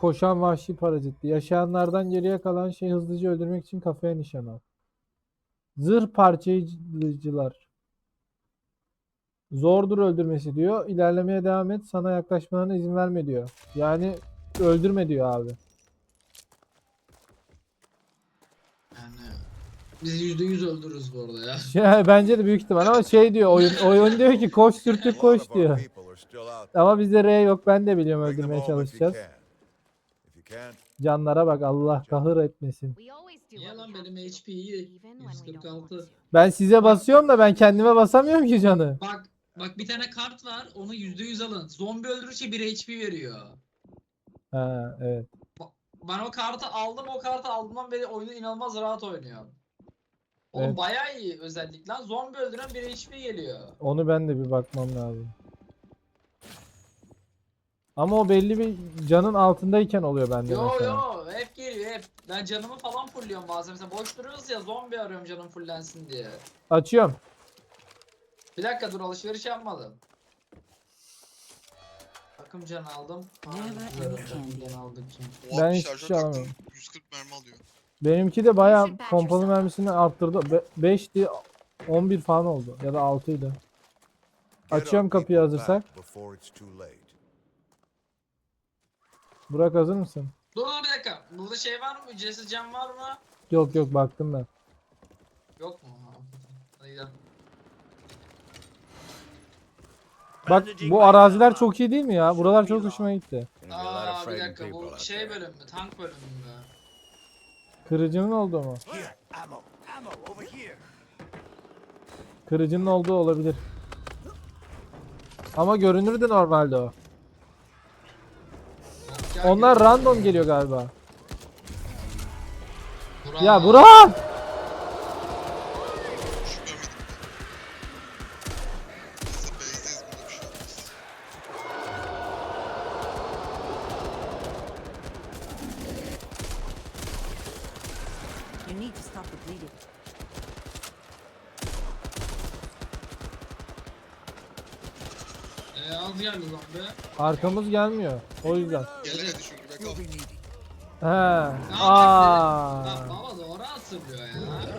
Koşan vahşi parazit. Yaşayanlardan geriye kalan şey hızlıca öldürmek için kafaya nişan al. Zırh parçayıcılar. Zordur öldürmesi diyor. İlerlemeye devam et. Sana yaklaşmalarına izin verme diyor. Yani öldürme diyor abi. Yani biz yüzde yüz öldürürüz bu arada ya. Şey, bence de büyük ihtimal ama şey diyor oyun oyun diyor ki koş sürtük koş diyor. Ama bizde R yok ben de biliyorum öldürmeye çalışacağız. Canlara bak Allah kahır etmesin. Niye lan benim HP iyi. even when we don't want 146. to. Ben size basıyorum da ben kendime basamıyorum ki canı. Bak bak bir tane kart var onu yüzde yüz alın. Zombi öldürürse 1 HP veriyor. Ha evet. Ben o kartı aldım o kartı aldığımdan beri oyunu inanılmaz rahat oynuyor. Oğlum Evet. bayağı iyi özellik lan. Zombi öldüren 1 HP geliyor. Onu ben de bir bakmam lazım. Ama o belli bir canın altındayken oluyor bende Yo mesela. yo hep geliyor hep. Ben canımı falan fullüyorum bazen. Mesela boş duruyoruz ya zombi arıyorum canım fullensin diye. Açıyorum. Bir dakika dur alışveriş yapmadım. Takım can aldım. Never any takım candy. can aldık çünkü. Ben hiçbir hiçbir şey alamıyorum. 140 mermi alıyor. Benimki de bayağı pompalı mermisini arttırdı. 5'ti 11 falan oldu. Ya da 6'ydı. Açıyorum kapıyı hazırsak. Burak hazır mısın? Dur dur bir dakika. Burada şey var mı? Ücretsiz cam var mı? Yok yok baktım ben. Yok mu? Ha, Hadi gidelim. Bak bu araziler çok iyi değil mi ya? Buralar çok hoşuma gitti. Aa bir dakika bu şey bölüm mü? Tank bölümü mü? Kırıcının olduğu mu? Kırıcının olduğu olabilir. Ama görünürdü normalde o. Onlar random geliyor galiba. Burak. Ya Burak! You need to stop the bleeding. Az geldi zombi. Arkamız gelmiyor. O yüzden. Gelemedi çünkü be kal. He. Aa. Lan baba doğru hatırlıyor ya.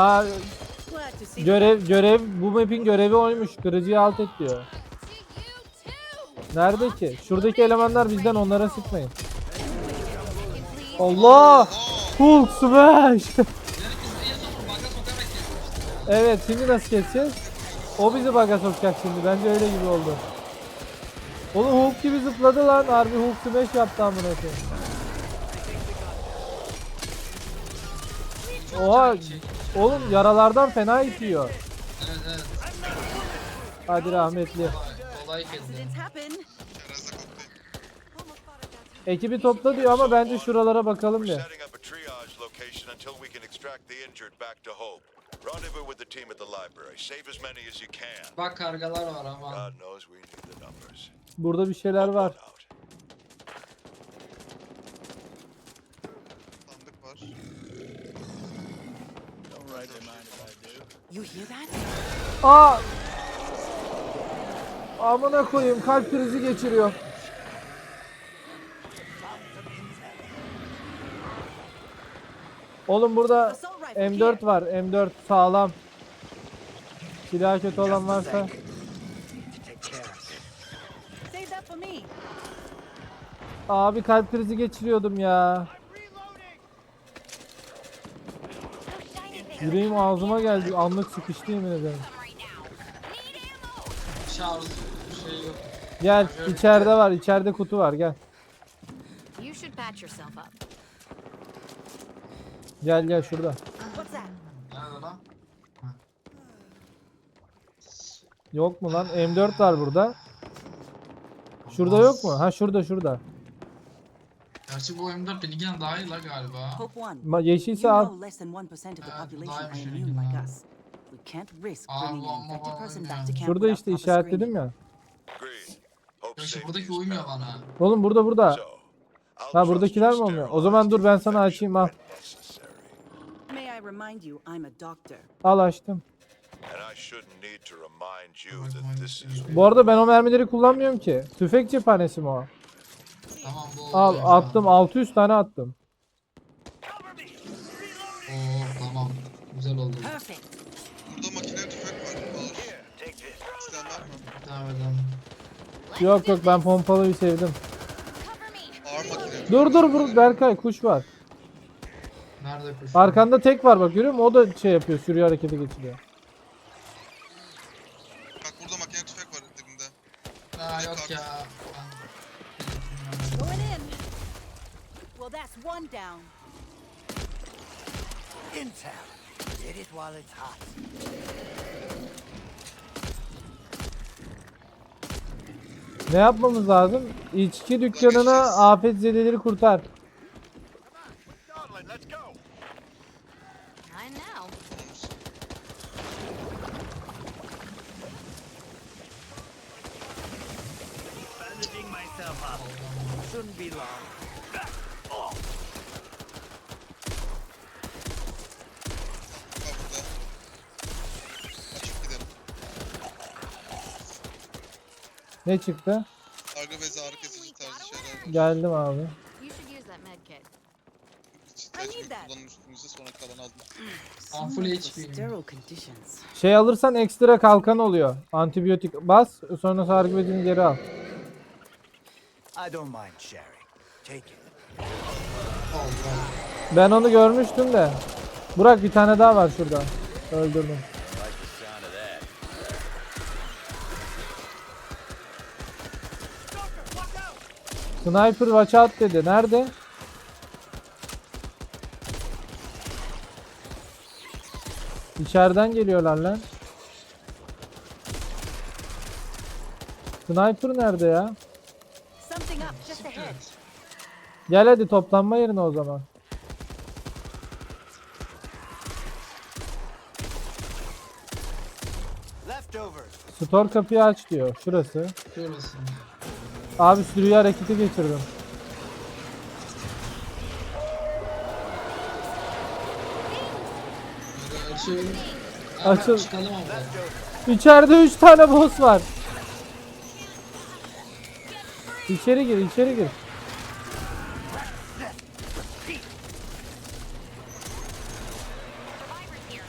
Aa, Glad to see görev görev bu map'in görevi oymuş. Kırıcıyı alt et diyor. Nerede ki? Şuradaki elemanlar bizden onlara sıkmayın. Allah! Hulk smash! Yani biz en son baka sokarak kesmiştik. Evet şimdi nasıl keseceğiz? O bizi baga sokacak şimdi. Bence öyle gibi oldu. Oğlum Hulk gibi zıpladı lan. Harbi Hulk smash yaptı amına. Oha! Oğlum yaralardan fena itiyor. Evet evet. Hadi rahmetli. Kolay, kolay. Ekibi topla diyor ama bence şuralara bakalım bir. Rendezvous with the team at the library. Save as many as you can. Bak kargalar var ama. God knows we need the numbers. Burada bir şeyler var. Out. Sandık var. You hear that? Aa! Amına koyayım kalp krizi geçiriyor. Oğlum burada. M4 var. M4 sağlam. Silah kötü olan varsa. Abi kalp krizi geçiriyordum ya. Yüreğim ağzıma geldi. Anlık sıkıştı yemin ederim. Şarj şey yok. Gel içeride var. içeride kutu var gel. Gel gel şurada. What's that? Nerede lan? Yok mu lan? M4 var burada. Şurada yok mu? Ha şurada şurada. Gerçi bu M4 benimkinden daha iyi la galiba. Hope one. Ma yeşilse You al. know less than 1% of the Uh, population are dime immune shooting like now. us. We can't risk Aa, bringing bu an amma infected bana person uymuyor. back to camp Şurada without işte proper işaretledim screening. ya. Agreed. Hope Gerçi safety buradaki is uymuyor bana. Oğlum burada burada. So, I'll Ha trust buradakiler you mi olmuyor? O zaman dur ben sana açayım al. when necessary. May I remind you, I'm a doctor. Al açtım. Bu arada ben o mermileri kullanmıyorum ki. Tüfek cephanesi mi o? Tamam bu Al attım 600 tane attım. Oo tamam. Güzel oldu. Perfect. Burada makine tüfek var. Alır. İsteyen var mı? Devam edelim. Let's Yok yok ben pompalıyı sevdim. Cover me. Ağır makine. Dur dur dur Berkay kuş var. Nerede kuş? Arkanda tek var bak görüyor musun? O da şey yapıyor sürüyor harekete geçiriyor. While it's hot. Ne yapmamız lazım? İçki dükkanına afet zedeleri kurtar. Shouldn't be long. Bak burada. Açıp gidelim. Ne çıktı? Arka bezi ağrı kesici tarzı şeyler var. Geldim abi. You should use that med kit. Hiç I need tecrübe that. kullanın üstümüze sonra kalan aldım. Ben full For HP. sterile conditions. Şey alırsan ekstra kalkan oluyor. Antibiyotik bas sonra sargı bezini geri al. I don't mind sharing. Take it. Allah. Ben onu görmüştüm de. Burak bir tane daha var şurada. Öldürdüm. Sniper watch out dedi. Nerede? İçeriden geliyorlar lan. Sniper nerede ya? Gel hadi toplanma yerine o zaman. Store kapıyı aç diyor. Şurası. Şurası. Abi sürüyü harekete geçirdim. Açıl. İçeride 3 tane boss var. İçeri gir, içeri gir.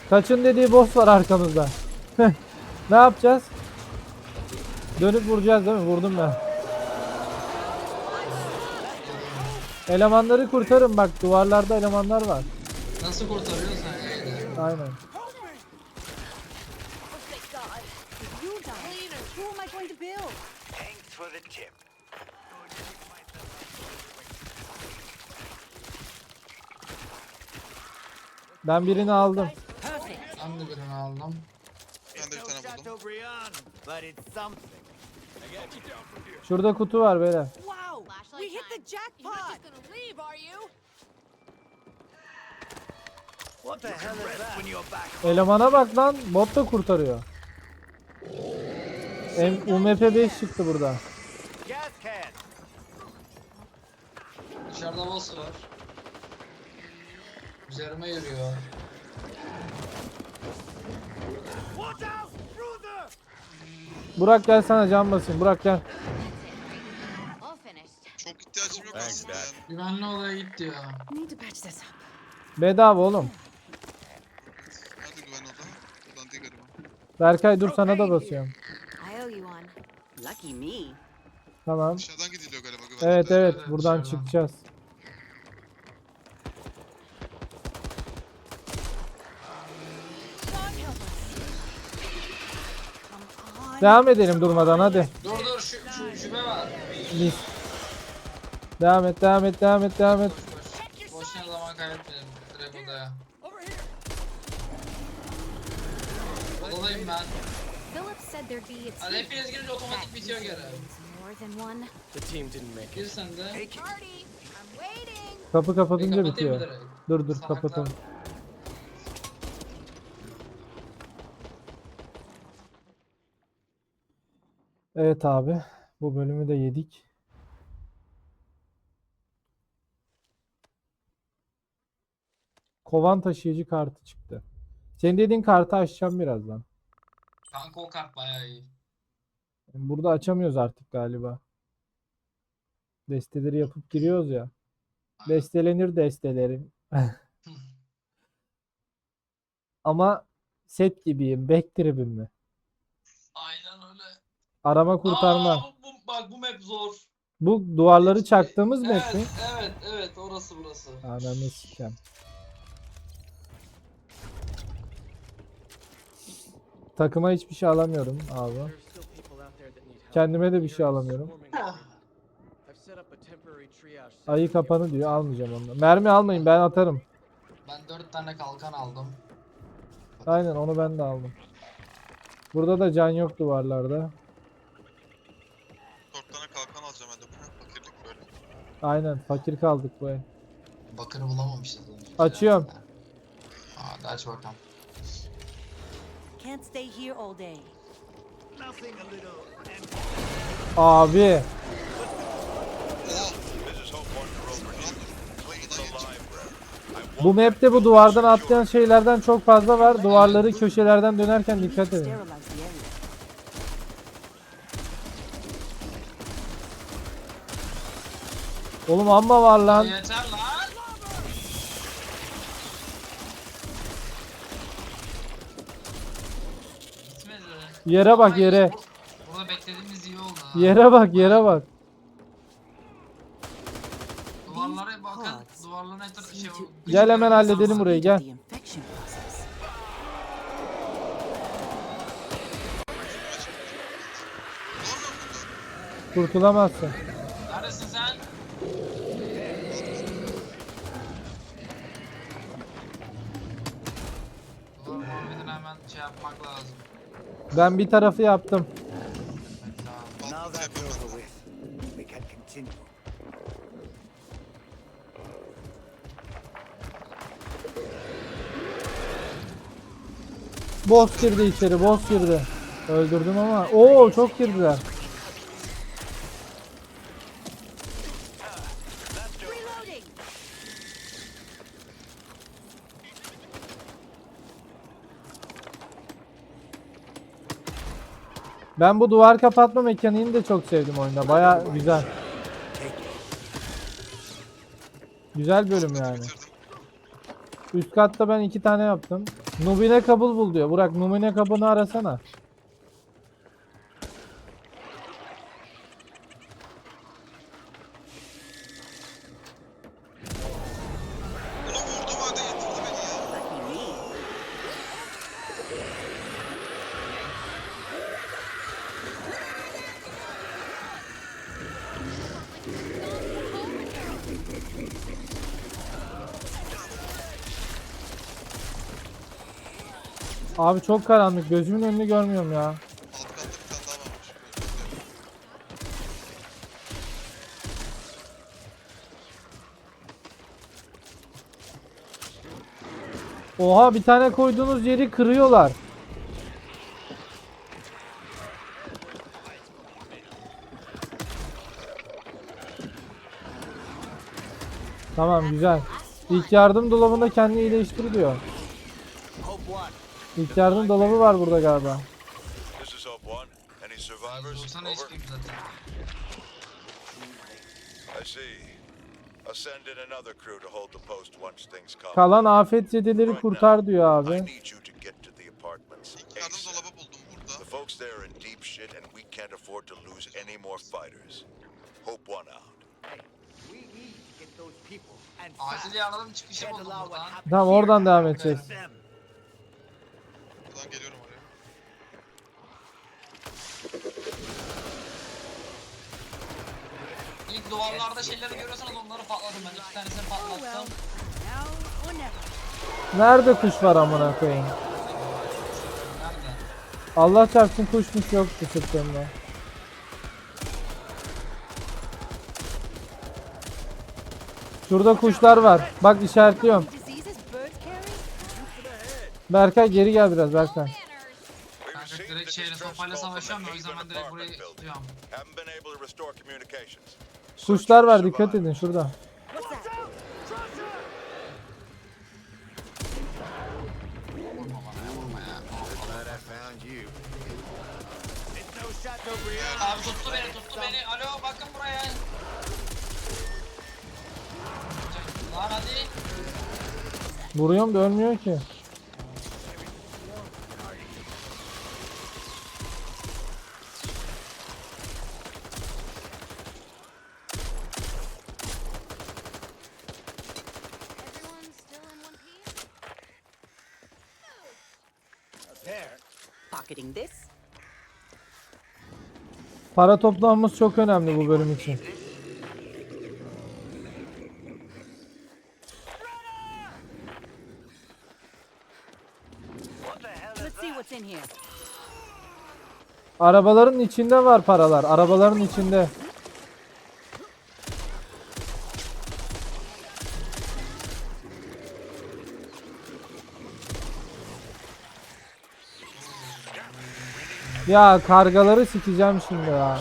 Kaçın dediği boss var arkamızda. ne yapacağız? Dönüp vuracağız değil mi? Vurdum ben. Elemanları kurtarın bak duvarlarda elemanlar var. Nasıl kurtarıyorsun sen yayını? Aynen. Ben birini aldım. Ben de birini aldım. Ben de bir tane buldum. Şurada kutu var beyler. We hit the time. You're jackpot. just gonna leave, are you? What the hell is that? When you're back. Elemana bak lan bot da kurtarıyor. M UMP 5 çıktı burada. Gas can. Dışarıda boss var. Üzerime yürüyor. Burak gel sana can basayım. Burak gel. Çok ihtiyacım yok aslında yani. Güvenli odaya git diyor. Need to patch this up. Bedava oğlum. Nerede güven oda? Buradan değil galiba. Berkay dur sana da basıyorum. I owe you one. Lucky me. Tamam. Dışarıdan gidiliyor galiba güven Evet odaya. evet buradan dışarıdan. çıkacağız. God help us. Come on. Devam edelim durmadan hadi. Dur dur şu, şu şube var. Mis. Devam et devam et devam et devam et. Boş boş. Boşuna zaman kaybetmeyelim. Direkt odaya. Odadayım ben. Philip said there'd be a Hadi team. hepiniz girince otomatik bitiyor geri. More than one. The team didn't make Gir sen de. Take it. Party. I'm waiting. Kapı kapatınca kapatayım mı bitiyor. direkt? Dur dur Salaklar. kapatalım. Evet abi. Bu bölümü de yedik. Kovan taşıyıcı kartı çıktı. Senin dediğin kartı açacağım birazdan. Kanka o kart bayağı iyi. Burada açamıyoruz artık galiba. Desteleri yapıp giriyoruz ya. Bestelenir destelerim. Ama set gibiyim. Back tribim mi? Aynen öyle. Arama kurtarma. Aa, bu, bak bu map zor. Bu duvarları çaktığımız map Evet, mi? evet, evet orası burası. Ananı sikem. Takıma hiçbir şey alamıyorum abi. Kendime de bir şey alamıyorum. Ayı kapanı diyor. Almayacağım onu. Mermi almayın ben atarım. Ben dört tane kalkan aldım. Aynen onu ben de aldım. Burada da can yok duvarlarda. Dört tane kalkan alacağım ben de. Bu ne? Fakirlik böyle. Aynen fakir kaldık bu el. Bakırı bulamamışız. Açıyorum. Hadi aç bakalım. Can't stay here all day. Abi This is Hope One for overdue. Clean the library. I bu map'te bu duvardan atlayan şeylerden çok fazla var. Duvarları köşelerden dönerken dikkat edin. Oğlum amma var lan. Yeter lan. Yere bak yere. bu- Burada beklediğimiz iyi oldu. ha. Yere bak yere bak. Duvarlara bakın. Duvarların etrafı şey. Gel hemen halledelim burayı gel. Kurtulamazsın. Ben bir tarafı yaptım. Now. Boss girdi içeri boss girdi. Öldürdüm ama. Oo çok girdiler. Ben bu duvar kapatma mekaniğini de çok sevdim oyunda. Baya güzel. Güzel bölüm yani. Üst katta ben iki tane yaptım. Numune kabul bul diyor. Burak numune kabını arasana. Abi çok karanlık. Gözümün önünü görmüyorum ya. Oha bir tane koyduğunuz yeri kırıyorlar. Tamam güzel. İlk yardım dolabında kendini iyileştir diyor. Hope one. İlk yardım dolabı var burada galiba. This is Hope One. Any survivors? 90 Over. HP'yim zaten. I see. I'll send in another crew to hold the post once things calm. Kalan afetzedeleri kurtar diyor I abi. need you to get to the apartments. İlk yardım ASAP. dolabı buldum burada. The folks there are in deep shit, and we can't afford to lose any more fighters. Hope One out. We need to get those people and Acil yardım çıkışı buldum buradan. Tamam oradan devam edeceğiz. them. Buradan geliyorum oraya. İlk duvarlarda şeyleri görüyorsanız onları patladım ben. İki tanesini Oh patlattım. Never. Nerede kuş var amına koyayım? Nerede? Allah çarpsın kuşmuş yoktu sırtımda. Şurada kuşlar var. Bak işaretliyorum. Berkay geri gel biraz Berkay. Kanka direkt distress sopayla savaşıyorum ya o yüzden ben direkt burayı tutuyorum. For var dikkat edin şurada. Vurma bana ya vurma ya. Abi tuttu beni tuttu beni. Alo bakın buraya. Lan hadi. Vuruyorum da ölmüyor ki. There. Pocketing this. Para toplamamız çok önemli bu bölüm için. Arabaların içinde var paralar. Arabaların içinde. Ya kargaları sikeceğim şimdi ya.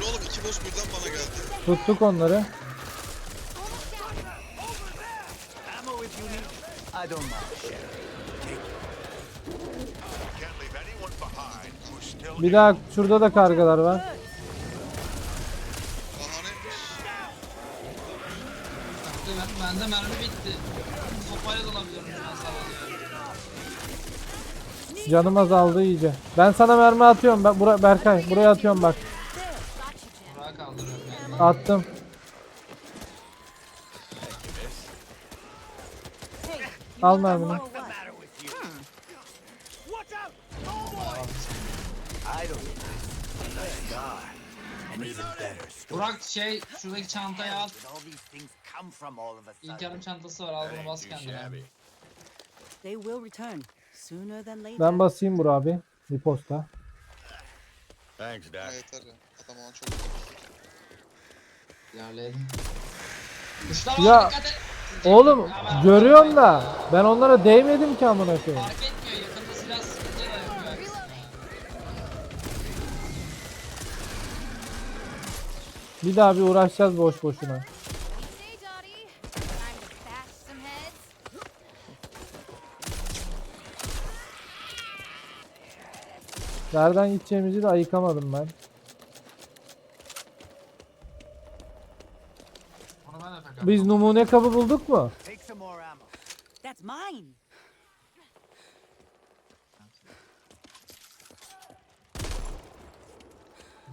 Bu ne oğlum iki boss birden bana geldi. Tuttuk onları. ammo if you need? I don't mind sharing. Can't leave anyone behind who's still Bir daha şurada da kargalar var. Ben, bende mermi bitti. Canım azaldı iyice. Ben sana mermi atıyorum. Ben bura Berkay buraya atıyorum bak. Burak'ı kaldırıyorum yani. Attım. Al mermini. more or what? matter with you? Watch out! Oh boy! I don't. Thank God. An even better story. Burak şey şuradaki çantaya at. Did all these things come from all of a İlk yarım çantası var al bunu bas kendine. They will return sooner than later. Ben basayım bura abi. Bir posta. Thanks, Ha, yeter ya. Adam ona çok İlerleyelim. Kuşlar Ya, var dikkat et. Oğlum görüyorum da ben onlara değmedim ki amına koyayım. Fark etmiyor Bir daha bir uğraşacağız boş boşuna. Nereden gideceğimizi de ayıkamadım ben. Biz numune kabı bulduk mu? That's mine.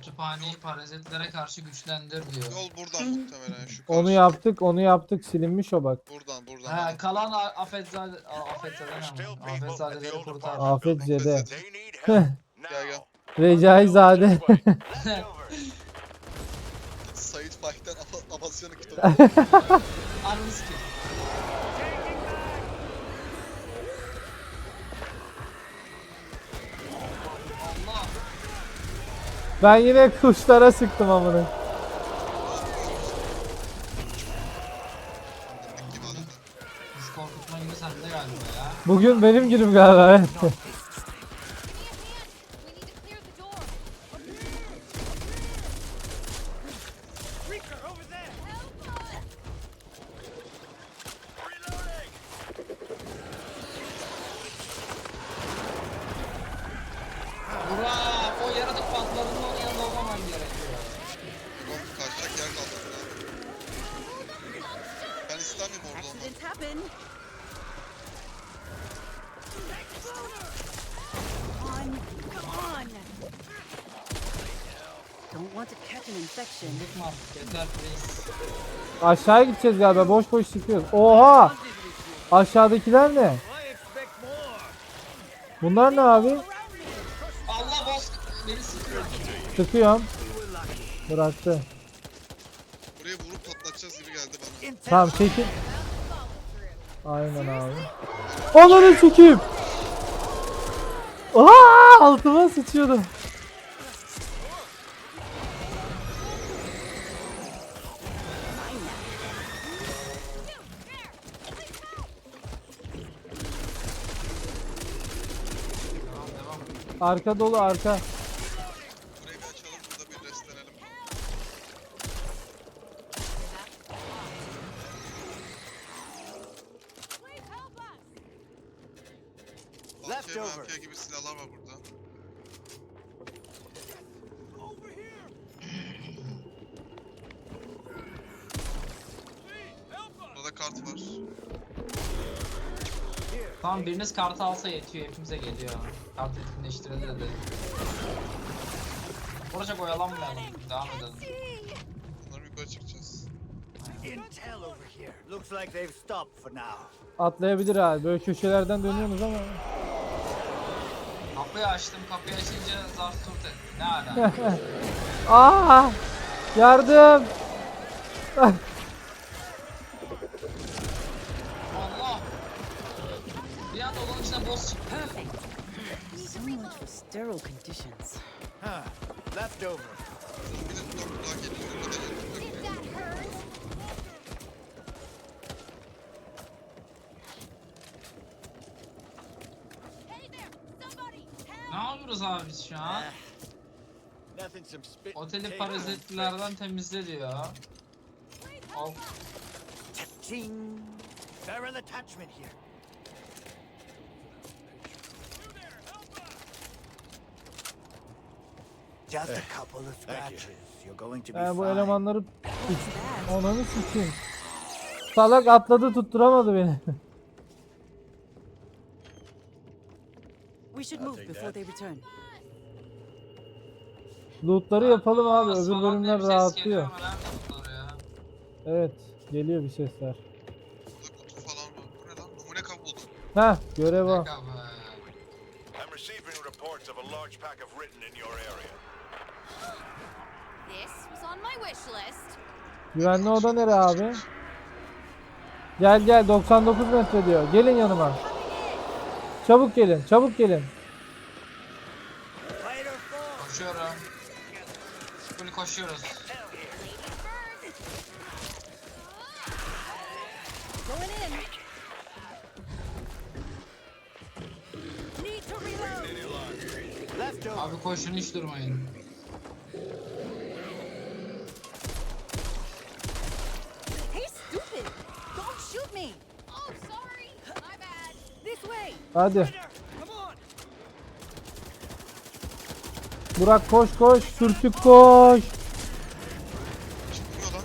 Kütüphaneyi parazitlere karşı güçlendir diyor. Yol buradan muhtemelen şu Onu karşı. yaptık, onu yaptık. Silinmiş o bak. Buradan buradan. He kalan A- Afetzade... Ama? Afetzadeleri kurtar. Afet Zede. Gel gel. Recaizade. Sait Faik'ten Ava- Avasyonu kitabı. Ki. Ben yine kuşlara sıktım amına. Gittik gibi adamlar. Biz korkutma günü sende galiba ya. Bugün benim günüm galiba. evet. Give me a hand. We need to clear the door. Creeper over there! Help us! Burak o yaratık patlarının onun yanında olmaman gerekiyor. Oğlum kaçacak yer kalmadı lan. Ben istemiyorum orada olmak. Accidents happen. Come on, come on. Don't want to catch an infection. Yıkma artık yeter please. Aşağıya gideceğiz galiba. Boş boş çıkıyoruz. Oha! Aşağıdakiler ne? Bunlar ne abi? Allah boss beni sıkıyor. Sıkıyorum. Bıraktı. Buraya vurup patlatacağız gibi geldi bana. Tamam çekil. Aynen abi. Ananı sikeyim. Aa, altıma sıçıyordum. Arka dolu arka. Burayı bir açalım burada bir restlenelim. Leftover. MK gibi silahlar var. Burada Tamam biriniz kartı alsa yetiyor hepimize geliyor. Kart etkinleştirildi dedi. Burada çok oyalanmayalım. Devam edelim. Bunları yukarı çıkacağız. Intel over here. Looks like they've stopped for now. Atlayabilir abi. Böyle köşelerden dönüyorsunuz ama. Kapıyı açtım. Kapıyı açınca zar turt etti. Ne ala? Aa! Yardım! Boss. Perfect. So much for sterile conditions. Huh. Leftover. Ne yapıyoruz abi biz şu an? Nothing some spit. Oteli parazitlerden temizle diyor. Al. Ching. Barrel attachment here. Just a couple of scratches. You're going to be Yani bu fine. elemanları Ananı sikeyim. Salak atladı tutturamadı beni. We should move before they return. Lootları yapalım abi. Öbür diye bölümler bir ses rahatlıyor. ama ya? Evet. Geliyor bir sesler. Burada kutu falan var. Bu ne lan? Numune kabı buldum. Heh görev o. Be. I'm receiving reports of a large pack of written in your area. Güvenli oda nere abi? Gel gel 99 metre diyor. Gelin yanıma. Çabuk gelin. Çabuk gelin. Koşuyorum. Full koşuyoruz. Abi koşun hiç durmayın. Hadi. Burak koş koş. Sürtük koş. Çıkmıyor lan.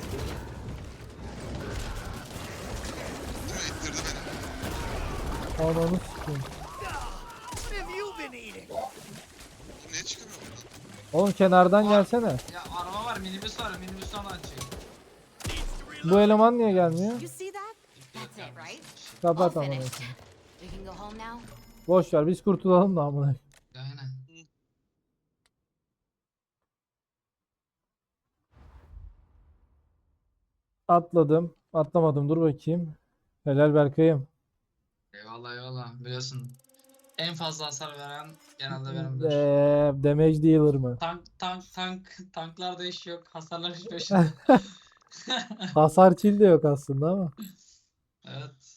İttirdi beni. Ananı sikeyim. Niye çıkamıyor buradan? Oğlum kenardan gelsene. Ya araba var minibüs var minibüs onu açıyor. Bu eleman niye gelmiyor? You see that? That's it, right? Kapat amına. koyayım. We can go home now. Boş ver biz kurtulalım da amına. Aynen. Atladım. Atlamadım. Dur bakayım. Helal Berkay'ım. Eyvallah eyvallah biliyorsun. En fazla hasar veren genelde benimdir. Eee damage dealer mı? Tank tank tank tanklarda iş yok. Hasarlar hiç peşinde. Hasar chill de yok aslında ama. evet.